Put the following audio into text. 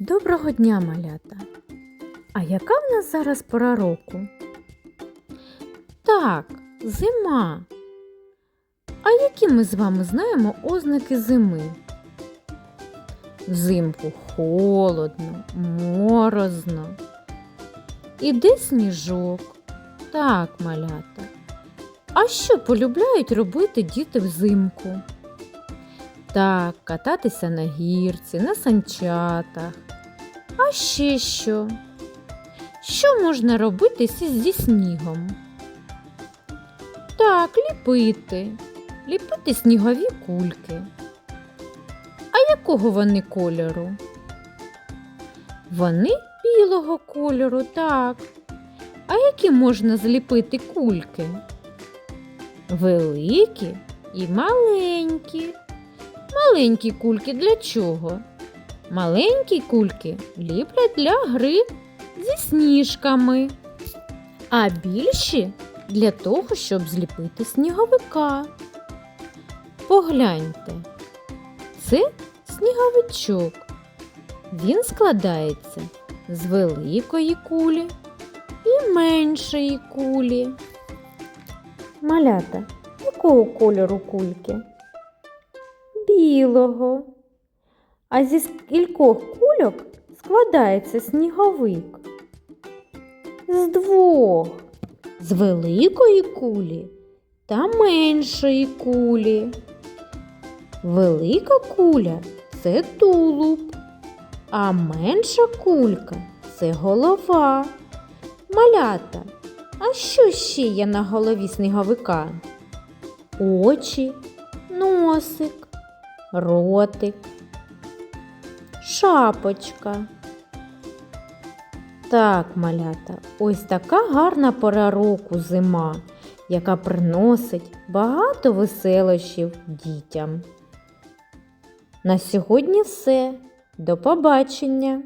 Доброго дня, малята! А яка в нас зараз пора року? Так, зима. А які ми з вами знаємо ознаки зими? Взимку холодно, морозно. Іде сніжок. Так, малята. А що полюбляють робити діти взимку? Так, кататися на гірці, на санчатах. А ще що? Що можна робити зі, снігом? Так, ліпити. Ліпити снігові кульки. А якого вони кольору? Вони білого кольору, так. А які можна зліпити кульки? Великі і маленькі. Маленькі кульки для чого? Маленькі кульки ліплять для гри зі сніжками, а більші для того, щоб зліпити сніговика. Погляньте, це сніговичок. Він складається з великої кулі і меншої кулі. Малята, якого кольору кульки? Білого. А зі скількох кульок складається сніговик? З двох. З великої кулі та меншої кулі. Велика куля це тулуб, а менша кулька це голова. Малята. А що ще є на голові сніговика? Очі, носик, ротик, шапочка. Так, малята, ось така гарна пора року зима, яка приносить багато веселощів дітям. На сьогодні все. До побачення!